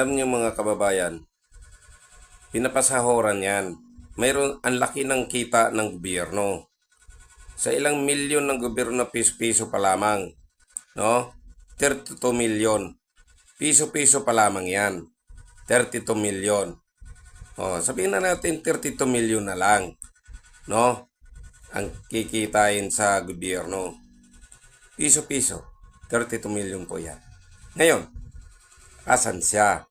Alam niyo mga kababayan, pinapasahoran yan. Mayroon ang laki ng kita ng gobyerno. Sa ilang milyon ng gobyerno piso-piso pa lamang. No? 32 milyon. Piso-piso pa lamang yan. 32 milyon. Oh, sabihin na natin 32 milyon na lang. No? Ang kikitain sa gobyerno. Piso-piso. 32 milyon po yan. Ngayon, asan siya?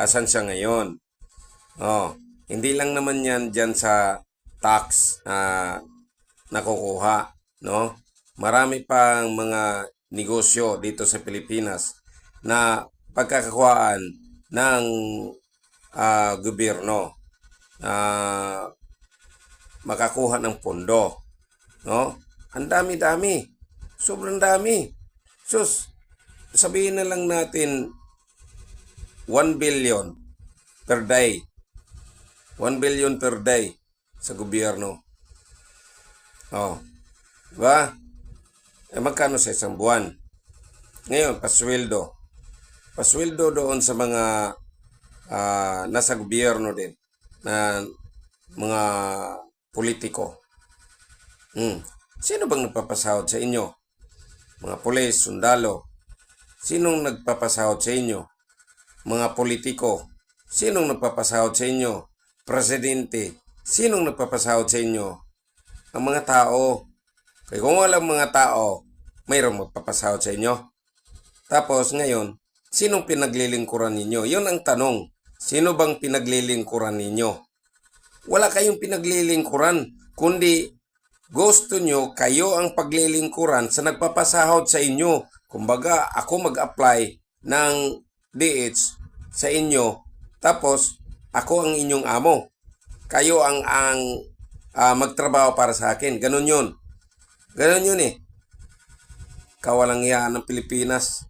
Asan siya ngayon? Oh, hindi lang naman yan dyan sa tax na nakukuha, no? Marami pang mga negosyo dito sa Pilipinas na pagkakakuhaan ng ah, gobyerno na makakuha ng pondo, no? Ang dami-dami. Sobrang dami. Sus, sabihin na lang natin 1 billion per day. 1 billion per day sa gobyerno. Oh. Diba? Eh magkano sa isang buwan? Ngayon, pasweldo. Pasweldo doon sa mga ah, nasa gobyerno din na mga politiko. Hmm. Sino bang nagpapasahod sa inyo? Mga pulis, sundalo. Sinong nagpapasahod sa inyo? Mga politiko. Sinong nagpapasahod sa inyo? Presidente. Sinong nagpapasahod sa inyo? Ang mga tao. Kaya kung walang mga tao, mayroong magpapasahod sa inyo. Tapos ngayon, sinong pinaglilingkuran ninyo? Yun ang tanong. Sino bang pinaglilingkuran ninyo? Wala kayong pinaglilingkuran, kundi gusto nyo kayo ang paglilingkuran sa nagpapasahod sa inyo. Kumbaga, ako mag-apply ng DH sa inyo, tapos ako ang inyong amo. Kayo ang ang ah, magtrabaho para sa akin. Ganun yun. Ganun yun eh. Kawalang yan ng Pilipinas.